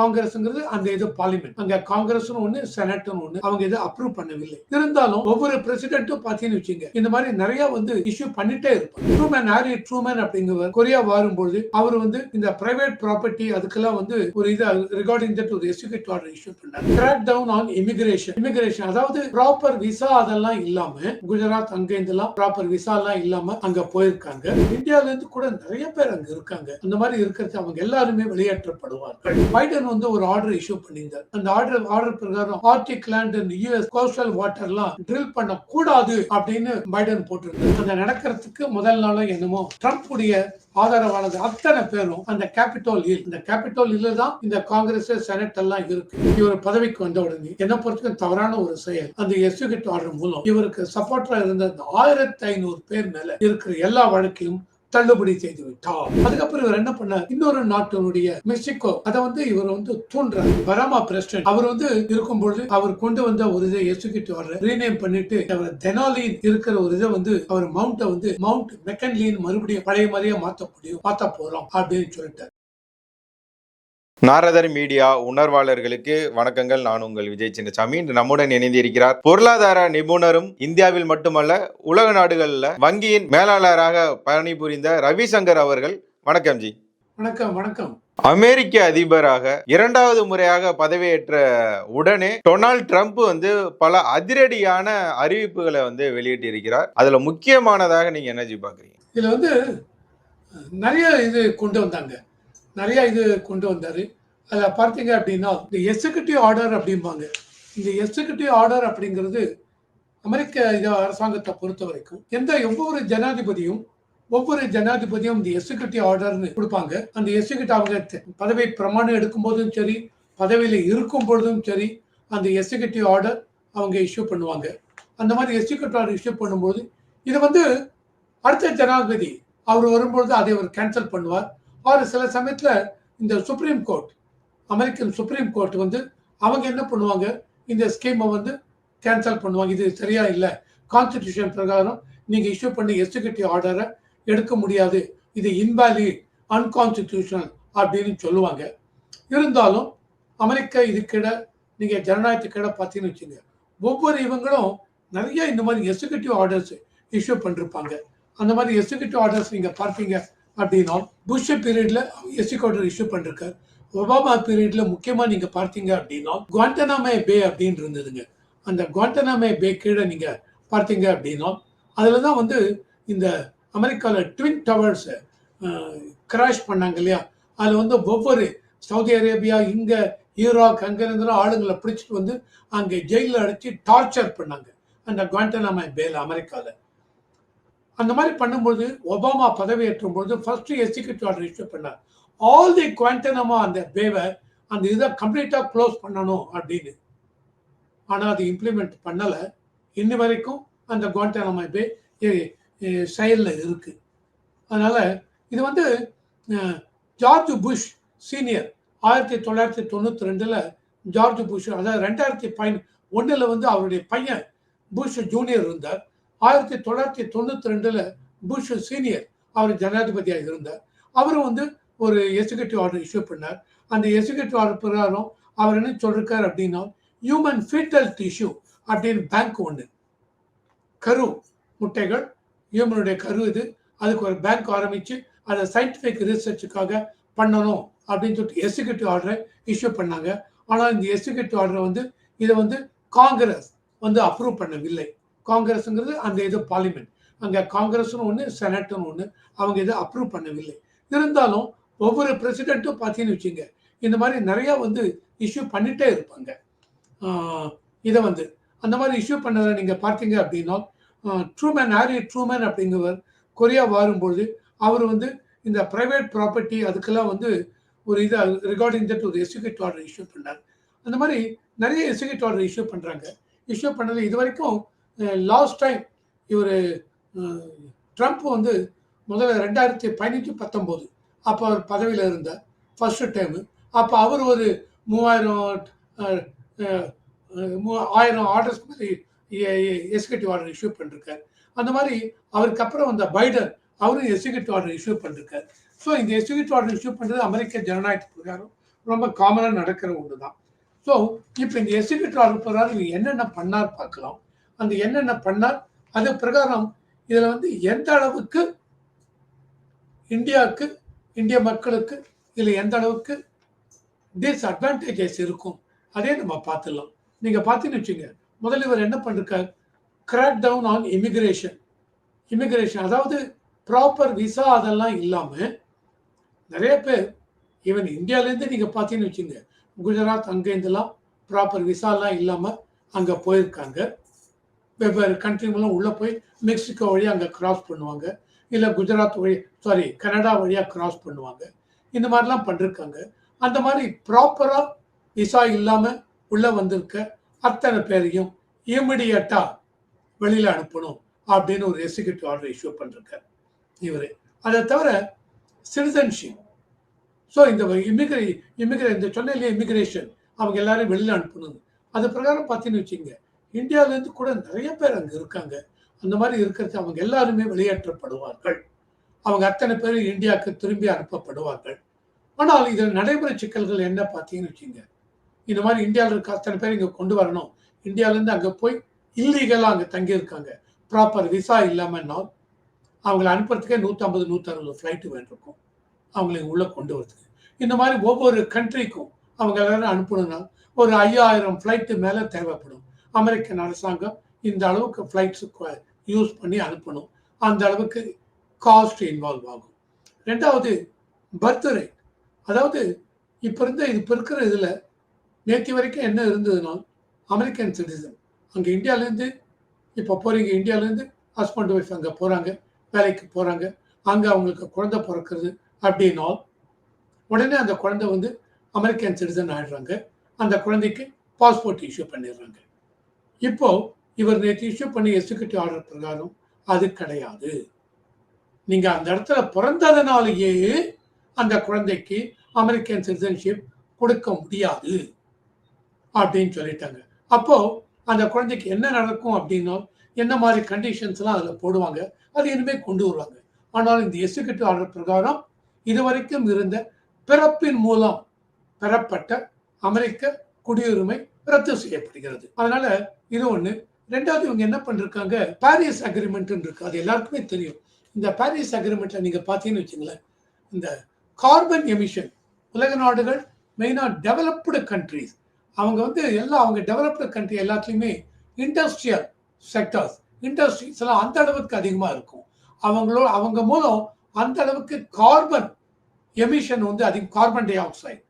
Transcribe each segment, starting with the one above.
காங்கிரஸ்ங்கிறது அந்த இது பார்லிமெண்ட் அங்க காங்கிரஸ் ஒண்ணு செனட் ஒண்ணு அவங்க இதை அப்ரூவ் பண்ணவில்லை. இருந்தாலும் ஒவ்வொரு பிரசிடென்ட்டும் பாத்தீங்கன்னு வச்சுங்க இந்த மாதிரி நிறைய வந்து இஷ்யூ பண்ணிட்டே இருப்பாங்க. ட்ரூமேன் ஹாரி ட்ரூமேன் அப்படிங்கிறவர் கொரியா வரும்பொழுது அவர் வந்து இந்த பிரைவேட் ப்ராப்பர்ட்டி அதுக்கெல்லாம் வந்து ஒரு இது ரிகார்டிங் தட் ஒரு எக்ஸிக்யூட் ஆர்டர் இஷ்யூ பண்ணார். Crack down on immigration immigration அதாவது ப்ராப்பர் விசா அதெல்லாம் இல்லாம குஜராத் அங்க இருந்தெல்லாம் ப்ராப்பர் விசா எல்லாம் இல்லாம அங்க போயிருக்காங்க. இந்தியால இருந்து கூட நிறைய பேர் அங்க இருக்காங்க. அந்த மாதிரி இருக்கிறது அவங்க எல்லாருமே வெளியேற்றப்படுவார்கள். பைடன் வந்து ஒரு ஆர்டர் இஷ்யூ பண்ணியிருந்தார். அந்த ஆர்டர் ஆர்டர் பிரகாரம் arctic land and US coastal எல்லாம் ட்ரில் பண்ண கூடாது அப்படின்னு பைடன் போட்டிருந்தார். அந்த நடக்கிறதுக்கு முதல் நாளும் என்னமோ ட்ரம்ப் உடைய ஆதரவாளர் அத்தனை பேரும் அந்த கேபிட்டோல் ஹில் இந்த கேபிட்டோல் ஹில் தான் இந்த காங்கிரஸ் செனட் எல்லாம் இருக்கு. இவர் பதவிக்கு வந்த உடனே என்ன பொறுத்தவரைக்கும் தவறான ஒரு செயல். அந்த எக்ஸிக்யூட்டிவ் ஆர்டர் மூலம் இவருக்கு சப்போர்ட்டரா இருந்த அந்த ஆயிரத்தி ஐநூறு பேர் மேல இருக்கிற எல்லா வழக்கையும் தள்ளுபடி செய்து விட்டார். அதுக்கப்புறம் இவர் என்ன பண்ணார்? இன்னொரு நாட்டினுடைய மெக்சிகோ அதை வந்து இவர் வந்து தூண்டுறார். பராமா பிரசிடன்ட் அவர் வந்து இருக்கும்பொழுது அவர் கொண்டு வந்த ஒரு இதை எக்ஸிக்யூட்டிவ் ஆர்டர் ரீநேம் பண்ணிட்டு அவர் தெனாலின் இருக்கிற ஒரு இதை வந்து அவர் மவுண்ட வந்து மவுண்ட் மெக்கன்லின் மறுபடியும் பழைய மாதிரியே மாத்த முடியும் மாத்த போறோம் அப்படின்னு சொல்லிட்டார். நாரதர் மீடியா உணர்வாளர்களுக்கு வணக்கங்கள். நான் உங்கள் விஜய் சின்னசாமி. இன்று நம்முடன் இணைந்திருக்கிறார் பொருளாதார நிபுணரும் இந்தியாவில் மட்டுமல்ல உலக நாடுகளில் வங்கியின் மேலாளராக பணிபுரிந்த ரவிசங்கர் அவர்கள் வணக்கம் ஜி. வணக்கம் வணக்கம். அமெரிக்க அதிபராக இரண்டாவது முறையாக பதவியேற்ற உடனே டொனால்ட் ட்ரம்ப் வந்து பல அதிரடியான அறிவிப்புகளை வந்து வெளியிட்டிருக்கிறார். அதுல முக்கியமானதாக நீங்க என்ன ஜி பாக்குறீங்க? இதுல வந்து நிறைய இது கொண்டு வந்தாங்க. நிறைய இது கொண்டு வந்தாரு. அதில் பார்த்தீங்க அப்படின்னா இந்த எக்ஸிகூட்டிவ் ஆர்டர் அப்படிம்பாங்க. இந்த எக்ஸிகூட்டிவ் ஆர்டர் அப்படிங்கிறது அமெரிக்க இது அரசாங்கத்தை பொறுத்த வரைக்கும் எந்த ஒவ்வொரு ஜனாதிபதியும் ஒவ்வொரு ஜனாதிபதியும் இந்த எக்ஸிகூட்டிவ் ஆர்டர்னு கொடுப்பாங்க. அந்த எக்ஸிகூட்டிவ் அவங்க பதவி பிரமாணம் எடுக்கும் போதும் சரி பதவியில் இருக்கும் பொழுதும் சரி அந்த எக்ஸிகூட்டிவ் ஆர்டர் அவங்க இஷ்யூ பண்ணுவாங்க. அந்த மாதிரி எக்ஸிகூட்டிவ் ஆர்டர் இஷ்யூ பண்ணும்போது இது வந்து அடுத்த ஜனாதிபதி அவர் வரும்பொழுது அதை அவர் கேன்சல் பண்ணுவார். ஆறு சில சமயத்தில் இந்த supreme court American supreme court வந்து அவங்க என்ன பண்ணுவாங்க? இந்த ஸ்கீமை வந்து கேன்சல் பண்ணுவாங்க. இது சரியா இல்லை. கான்ஸ்டிடியூஷன் பிரகாரம் நீங்கள் இஷ்யூ பண்ணி எக்ஸிகூட்டிவ் ஆர்டரை எடுக்க முடியாது. இது இன்வாலிட் அன்கான்ஸ்டிடியூஷனல் அப்படின்னு சொல்லுவாங்க. இருந்தாலும் அமெரிக்கா இதுக்கிட நீங்கள் ஜனநாயகத்துக்கிட பார்த்தீங்கன்னு வச்சுங்க ஒவ்வொரு இவங்களும் நிறைய இந்த மாதிரி எக்ஸிகூட்டிவ் ஆர்டர்ஸ் இஷ்யூ பண்ணிருப்பாங்க. அந்த மாதிரி எக்ஸிகூட்டிவ் ஆர்டர்ஸ் நீங்கள் பார்த்தீங்க அப்படின்னா புஷ் பீரியட்ல எக்ஸிகூட்டிவ் இஷ்யூ பண்ணிருக்காரு. ஒபாமா பீரியட்ல முக்கியமா நீங்க பார்த்தீங்க அப்படின்னா குவாண்டனாமே பே அப்படின்னு இருந்ததுங்க. அந்த குவாண்டனாமே பே கீழே நீங்க பார்த்தீங்க அப்படின்னா அதுல தான் வந்து இந்த அமெரிக்காவில் ட்வின் டவர்ஸ் கிராஷ் பண்ணாங்க இல்லையா? அதில் வந்து ஒவ்வொரு சவுதி அரேபியா இங்கே ஈராக் அங்கேருந்துலாம் ஆளுங்களை பிடிச்சிட்டு வந்து அங்கே ஜெயிலில் அடைச்சி டார்ச்சர் பண்ணாங்க. அந்த குவாண்டனாமே பேல அமெரிக்காவில் அந்த மாதிரி பண்ணும்போது ஒபாமா பதவியேற்றும் பொழுது ஃபர்ஸ்ட் எக்ஸிக்யூட்டிவ் ஆர்டர் இஷ்யூ பண்ணார். ஆல் தி குவாண்டனமா அந்த பேவை அந்த இதை கம்ப்ளீட்டாக க்ளோஸ் பண்ணணும் அப்படின்னு. ஆனால் அது இம்ப்ளிமெண்ட் பண்ணலை. இன்னி வரைக்கும் அந்த குவாண்டனமா பே செயலில் இருக்கு. அதனால இது வந்து ஜார்ஜ் புஷ் சீனியர் ஆயிரத்தி தொள்ளாயிரத்தி தொண்ணூற்றி ரெண்டில் ஜார்ஜ் புஷ் அதாவது ரெண்டாயிரத்தி பயன் ஒன்றில் வந்து அவருடைய பையன் புஷ் ஜூனியர் இருந்தார். ஆயிரத்தி தொள்ளாயிரத்தி தொண்ணூத்தி ரெண்டுல புஷ் சீனியர் அவர் ஜனாதிபதியாக இருந்தார். அவரும் வந்து ஒரு எக்ஸிகூட்டிவ் ஆர்டர் இஷ்யூ பண்ணார். அந்த எக்ஸிகூட்டிவ் ஆர்டர் பிரகாரம் அவர் என்ன சொல்றாரு அப்படின்னா ஹியூமன் ஃபீட்டல் டிஷ்யூ அப்படின்னு பேங்க் ஒன்று கரு முட்டைகள் ஹியூமனுடைய கரு இது. அதுக்கு ஒரு பேங்க் ஆரம்பிச்சு அதை சயின்டிஃபிக் ரிசர்ச்சுக்காக பண்ணணும் அப்படின்னு சொல்லிட்டு எக்ஸிகூட்டிவ் ஆர்டரை இஷ்யூ பண்ணாங்க. ஆனால் இந்த எக்ஸிகூட்டிவ் ஆர்டரை வந்து இதை வந்து காங்கிரஸ் வந்து அப்ரூவ் பண்ணவில்லை. காங்கிரஸ்ங்கிறது அந்த இது பார்லிமெண்ட் அங்கே காங்கிரஸ்னு ஒன்று செனட்னு ஒன்று அவங்க இதை அப்ரூவ் பண்ணவில்லை. இருந்தாலும் ஒவ்வொரு பிரசிடென்ட்டும் பார்த்தீங்கன்னு வச்சுங்க இந்த மாதிரி நிறையா வந்து இஷ்யூ பண்ணிட்டே இருப்பாங்க. இதை வந்து அந்த மாதிரி இஷ்யூ பண்ணதை நீங்கள் பார்த்தீங்க அப்படின்னா ட்ரூமேன் ஹாரி ட்ரூமேன் அப்படிங்கிறவர் கொரியா வரும்பொழுது அவர் வந்து இந்த ப்ரைவேட் ப்ராப்பர்ட்டி அதுக்கெல்லாம் வந்து ஒரு இதை ரிகார்டிங் தட் ஒரு எக்ஸிக்யூட் ஆர்டர் இஷ்யூ பண்ணார். அந்த மாதிரி நிறைய எக்ஸிக்யூட் ஆர்டர் இஷ்யூ பண்ணுறாங்க இஷ்யூ பண்ணது இது வரைக்கும் லாஸ்ட் டைம் இவர் ட்ரம்ப் வந்து முதல்ல ரெண்டாயிரத்தி பதினெட்டு பத்தொம்போது. அப்போ அவர் பதவியில் இருந்தார் ஃபஸ்ட்டு டைமு அப்போ அவர் ஒரு மூவாயிரம் மூ- ஆயிரம் ஆர்டர்ஸ் மாதிரி எக்ஸிகூட்டிவ் ஆர்டர் இஷ்யூ பண்ணிருக்கார். அந்த மாதிரி அவருக்கு அப்புறம் வந்த பைடன் அவரும் எக்ஸிகூட்டிவ் ஆர்டர் இஷ்யூ பண்ணிருக்கார். ஸோ இந்த எக்ஸிகூட்டிவ் ஆர்டர் இஷ்யூ பண்ணுறது அமெரிக்க ஜனநாயக பிரகாரம் ரொம்ப காமனாக நடக்கிற ஒன்று தான் ஸோ இப்போ இந்த எக்ஸிகூட்டிவ் ஆர்டர் பிரகாரம் இவர் என்னென்ன பண்ணார் பார்க்கலாம். அந்த என்னென்ன பண்ணார் அது பிரகாரம் இதில் வந்து எந்த அளவுக்கு இந்தியாவுக்கு இந்திய மக்களுக்கு இதில் எந்த அளவுக்கு டிஸ்அட்வான்டேஜஸ் இருக்கும் அதே நம்ம பார்த்துடலாம். நீங்கள் பார்த்தீங்கன்னு வச்சுங்க முதல்ல இவர் என்ன பண்ணிருக்கார்? Crack down on immigration immigration அதாவது ப்ராப்பர் விசா அதெல்லாம் இல்லாமல் நிறைய பேர் ஈவன் இந்தியாவிலேருந்து நீங்கள் பார்த்தீங்கன்னு வச்சுங்க குஜராத் அங்கேருந்துலாம் ப்ராப்பர் விசாலாம் இல்லாமல் அங்கே போயிருக்காங்க. வெவ்வேறு கண்ட்ரிங்கெல்லாம் உள்ளே போய் மெக்சிகோ வழியாக அங்கே கிராஸ் பண்ணுவாங்க. இல்லை குஜராத் வழி சாரி கனடா வழியாக கிராஸ் பண்ணுவாங்க. இந்த மாதிரிலாம் பண்ணிருக்காங்க. அந்த மாதிரி ப்ராப்பராக விசா இல்லாமல் உள்ளே வந்திருக்க அத்தனை பேரையும் இமிடியட்டாக வெளியில் அனுப்பணும் அப்படின்னு ஒரு எக்ஸிக்யூட்டிவ் ஆர்டர் இஷ்யூ பண்ணிருக்கார் இவர். அதை தவிர சிட்டிசன்ஷிப் ஸோ இந்த இமிகிரே இமிகிரே இந்த சொன்ன இல்லையா இமிகிரேஷன் அவங்க எல்லாரும் வெளியில் அனுப்பணும். அது பிரகாரம் பார்த்தீங்கன்னு வச்சுங்க இந்தியாவிலேருந்து கூட நிறைய பேர் அங்கே இருக்காங்க. அந்த மாதிரி இருக்கிறது அவங்க எல்லாருமே வெளியேற்றப்படுவார்கள். அவங்க அத்தனை பேர் இந்தியாவுக்கு திரும்பி அனுப்பப்படுவார்கள். ஆனால் இதில் நடைமுறை சிக்கல்கள் என்ன பார்த்தீங்கன்னு வச்சுங்க. இந்த மாதிரி இந்தியாவில் இருக்க அத்தனை பேர் இங்கே கொண்டு வரணும். இந்தியாவிலேருந்து அங்கே போய் இல்லீகலாக அங்கே தங்கியிருக்காங்க. ப்ராப்பர் விசா இல்லாமல்னால் அவங்கள அனுப்புறதுக்கே நூற்றம்பது நூற்றறுபது ஃப்ளைட்டு வேண்டியிருக்கும். அவங்களை உள்ளே கொண்டு வரதுக்கு. இந்த மாதிரி ஒவ்வொரு கண்ட்ரிக்கும் அவங்க எல்லாரும் அனுப்பணும்னா ஒரு ஐயாயிரம் ஃப்ளைட்டு மேலே தேவைப்படும். அமெரிக்கன் அரசாங்கம் இந்த அளவுக்கு ஃப்ளைட்ஸுக்கு யூஸ் பண்ணி அனுப்பணும். அந்த அளவுக்கு காஸ்ட் இன்வால்வ் ஆகும். ரெண்டாவது பர்த் ரேட் அதாவது இப்போ இருந்த இப்போ இருக்கிற இதில் நேற்று வரைக்கும் என்ன இருந்ததுன்னா அமெரிக்கன் சிட்டிசன் அங்கே இந்தியாவிலேருந்து இப்போ போகிறீங்க இந்தியாவிலேருந்து ஹஸ்பண்ட் ஒய்ஃப் அங்கே போகிறாங்க வேலைக்கு போகிறாங்க அங்கே அவங்களுக்கு குழந்தை பிறக்கிறது அப்படின்னால் உடனே அந்த குழந்தை வந்து அமெரிக்கன் சிட்டிசன் ஆயிடுறாங்க. அந்த குழந்தைக்கு பாஸ்போர்ட் இஷ்யூ பண்ணிடுறாங்க. இப்போ இவர் நேற்று இஷ்யூ பண்ணி எக்ஸிக்யூட்டிவ் ஆர்டர் பிரகாரம் அது கிடையாது. நீங்க அந்த இடத்துல பிறந்ததுனாலேயே அந்த குழந்தைக்கு அமெரிக்கன் சிட்டிசன்ஷிப் கொடுக்க முடியாது அப்படின்னு சொல்லிட்டாங்க. அப்போ அந்த குழந்தைக்கு என்ன நடக்கும் அப்படின்னா என்ன மாதிரி கண்டிஷன்ஸ்லாம் அதில் போடுவாங்க அது இனிமேல் கொண்டு வருவாங்க. ஆனால் இந்த எக்ஸிக்யூட்டிவ் ஆர்டர் பிரகாரம் இதுவரைக்கும் இருந்த பிறப்பின் மூலம் பெறப்பட்ட அமெரிக்க குடியுரிமை ரத்து செய்யப்படுகிறது. அதனால இது ஒன்று ரெண்டாவது இவங்க என்ன பண்ணிருக்காங்க? பாரிஸ் அக்ரிமெண்ட்னு இருக்கு. அது எல்லாருக்குமே தெரியும். இந்த பாரிஸ் அக்ரிமெண்ட்ல நீங்க பார்த்தீங்கன்னு வச்சுங்களேன் இந்த கார்பன் எமிஷன் உலக நாடுகள் மெயினா டெவலப்டு கண்ட்ரிஸ் அவங்க வந்து எல்லாம் அவங்க டெவலப்டு கண்ட்ரி எல்லாத்துலேயுமே இண்டஸ்ட்ரியல் செக்டர்ஸ் இண்டஸ்ட்ரீஸ் எல்லாம் அந்த அளவுக்கு அதிகமாக இருக்கும். அவங்களோ அவங்க மூலம் அந்த அளவுக்கு கார்பன் எமிஷன் வந்து அதிகம் கார்பன் டை ஆக்சைடு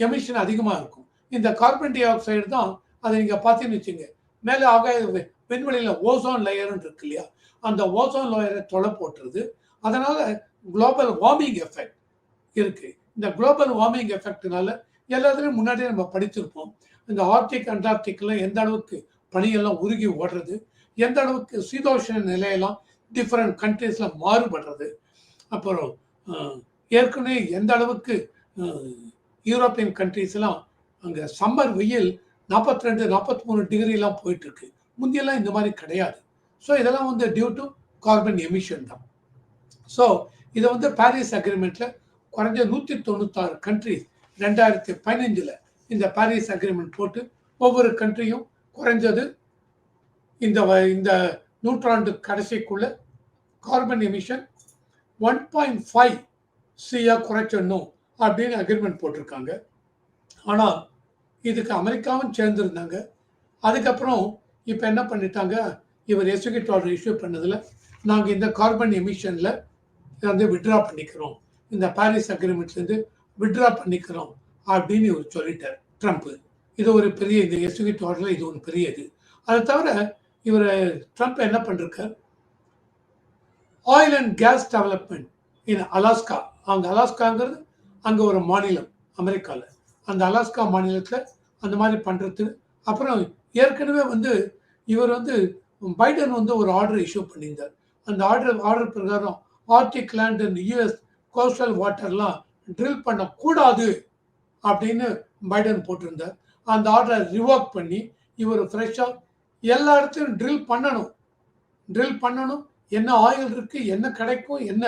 எமிஷன் அதிகமாக இருக்கும். இந்த கார்பன் டை ஆக்சைடு தான் அதை நீங்கள் பார்த்தீங்கன்னு வச்சுங்க மேலே ஆகாய விண்வெளியில் ஓசோன் லேயர்னு இருக்கு இல்லையா? அந்த ஓசோன் லேயரை தொலை போட்டுருது. அதனால் குளோபல் வார்மிங் எஃபெக்ட் இருக்கு. இந்த குளோபல் வார்மிங் எஃபெக்ட்னால எல்லாத்துலையும் முன்னாடியே நம்ம படித்திருப்போம் இந்த ஆர்டிக் அண்டார்டிக்லாம் எந்த அளவுக்கு பனியெல்லாம் உருகி ஓடுறது எந்த அளவுக்கு சீதோஷண நிலையெல்லாம் டிஃப்ரெண்ட் கண்ட்ரீஸில் மாறுபடுறது. அப்புறம் ஏற்கனவே எந்த அளவுக்கு யூரோப்பியன் கண்ட்ரீஸ்லாம் அங்கே சம்மர் வெயில் நாற்பத்தி ரெண்டு நாற்பத்தி மூணு டிகிரிலாம் போயிட்டுருக்கு. முந்தியெல்லாம் இந்த மாதிரி கிடையாது. ஸோ இதெல்லாம் வந்து டியூ டு கார்பன் எமிஷன் தான். ஸோ இதை வந்து பாரிஸ் அக்ரிமெண்ட்டில் குறைஞ்ச நூற்றி தொண்ணூத்தாறு கண்ட்ரிஸ் ரெண்டாயிரத்தி பதினஞ்சில் இந்த பாரிஸ் அக்ரிமெண்ட் போட்டு ஒவ்வொரு கண்ட்ரியும் குறைஞ்சது இந்த இந்த நூற்றாண்டு கடைசிக்குள்ள carbon emission one point five சியாக குறைச்சிடணும் அப்படின்னு அக்ரிமெண்ட் போட்டிருக்காங்க. ஆனால் இதுக்கு அமெரிக்காவும் சேர்ந்துருந்தாங்க. அதுக்கப்புறம் இப்போ என்ன பண்ணிட்டாங்க? இவர் எக்ஸிக்யூட்டிவ் ஆர்டர் இஷ்யூ பண்ணதில் நாங்கள் இந்த கார்பன் எமிஷனில் வந்து விட்ரா பண்ணிக்கிறோம். இந்த பாரிஸ் அக்ரிமெண்ட்லேருந்து விட்ரா பண்ணிக்கிறோம் அப்படின்னு இவர் சொல்லிட்டார் ட்ரம்ப்பு இது ஒரு பெரிய இந்த எக்ஸிக்யூட்டிவ் ஆர்டரில் இது ஒன்று பெரிய இது அதை தவிர இவர் ட்ரம்ப் என்ன பண்ணிருக்கார்? Oil and gas development in Alaska அங்கே அலாஸ்காங்கிறது அங்கே ஒரு மாநிலம் அமெரிக்காவில் அந்த அலாஸ்கா மாநிலத்தில் அந்த மாதிரி பண்ணுறது அப்புறம் ஏற்கனவே வந்து இவர் வந்து பைடன் வந்து ஒரு ஆர்டர் இஷ்யூ பண்ணியிருந்தார். அந்த ஆர்டர் ஆர்டர் பிரகாரம் arctic land and US coastal வாட்டர்லாம் drill பண்ணக்கூடாது அப்படின்னு பைடன் போட்டிருந்தார். அந்த ஆர்டரை ரிவோக் பண்ணி இவர் ஃப்ரெஷ்ஷாக எல்லா இடத்துலையும் ட்ரில் பண்ணணும். ட்ரில் பண்ணணும். என்ன ஆயில் இருக்குது என்ன கிடைக்கும் என்ன?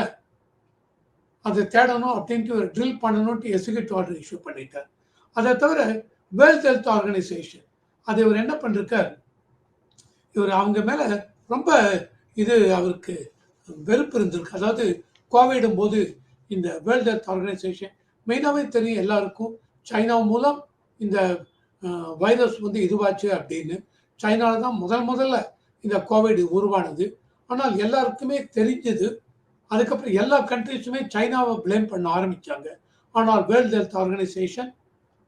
அதை தேடணும் அப்படின்ட்டு ஒரு ட்ரில் பண்ணணும்ட்டு எக்ஸிக்யூட்டிவ் ஆர்டர் இஷ்யூ பண்ணிட்டார். அதை தவிர வேர்ல்ட் ஹெல்த் ஆர்கனைசேஷன் அது இவர் என்ன பண்ணிருக்கார்? இவர் அவங்க மேலே ரொம்ப இது அவருக்கு வெறுப்பு இருந்திருக்கு. அதாவது கோவிடும் போது இந்த வேர்ல்ட் ஹெல்த் ஆர்கனைசேஷன் மெயினாகவே தெரியும் எல்லாருக்கும் சைனா மூலம் இந்த வைரஸ் வந்து இதுவாச்சு அப்படின்னு. சைனாவில் தான் முதல் முதல்ல இந்த கோவிட் உருவானது. ஆனால் எல்லாருக்குமே தெரிஞ்சது. அதுக்கப்புறம் எல்லா கண்ட்ரிஸுமே சைனாவை ப்ளேம் பண்ண ஆரம்பிச்சாங்க. ஆனால் வேர்ல்ட் ஹெல்த் ஆர்கனைசேஷன்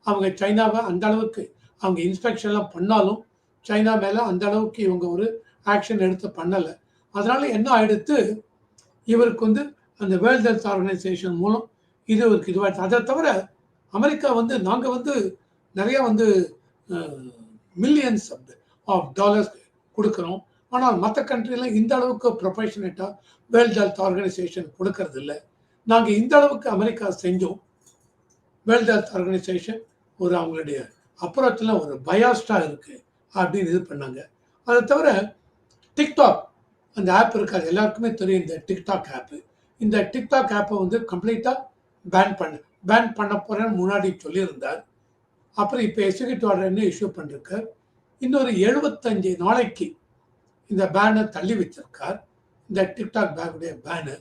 அவங்க சைனாவை அந்த அளவுக்கு அவங்க இன்ஸ்பெக்ஷன்லாம் பண்ணாலும் சைனா மேலே அந்த அளவுக்கு இவங்க ஒரு ஆக்ஷன் எடுத்து பண்ணலை. அதனால் என்ன ஆயிடுத்து? இவருக்கு வந்து அந்த வேர்ல்ட் ஹெல்த் ஆர்கனைசேஷன் மூலம் இது இவருக்கு இதுவாயிடுச்சு அதை தவிர அமெரிக்கா வந்து நாங்கள் வந்து நிறைய வந்து மில்லியன்ஸ் ஆஃப் டாலர்ஸ் கொடுக்குறோம். ஆனால் மற்ற கண்ட்ரிலாம் இந்த அளவுக்கு ப்ரொஃபஷனேட்டாக வேர்ல்ட் ஹெல்த் ஆர்கனைசேஷன் கொடுக்கறதில்ல. நாங்கள் இந்த அளவுக்கு அமெரிக்கா செஞ்சோம். வேர்ல்ட் ஹெல்த் ஆர்கனைசேஷன் ஒரு அவங்களுடைய அப்புறத்தில் ஒரு பயாஸ்டாக இருக்குது அப்படின்னு இது பண்ணாங்க. அதை தவிர டிக்டாக் அந்த ஆப் இருக்காது. எல்லாருக்குமே தெரியும் இந்த டிக்டாக் ஆப்பு இந்த டிக்டாக் ஆப்பை வந்து கம்ப்ளீட்டாக பேன் பண்ண பேன் பண்ண போகிறேன்னு முன்னாடி சொல்லியிருந்தார். அப்புறம் இப்போ எக்ஸிக்யூட்டிவ் ஆர்டர்னு இஷ்யூ பண்ணிருக்கார் இன்னொரு எழுபத்தஞ்சு நாளைக்கு இந்த பேனை தள்ளி வச்சிருக்கார். இந்த டிக்டாக் பேக்குடைய பேனு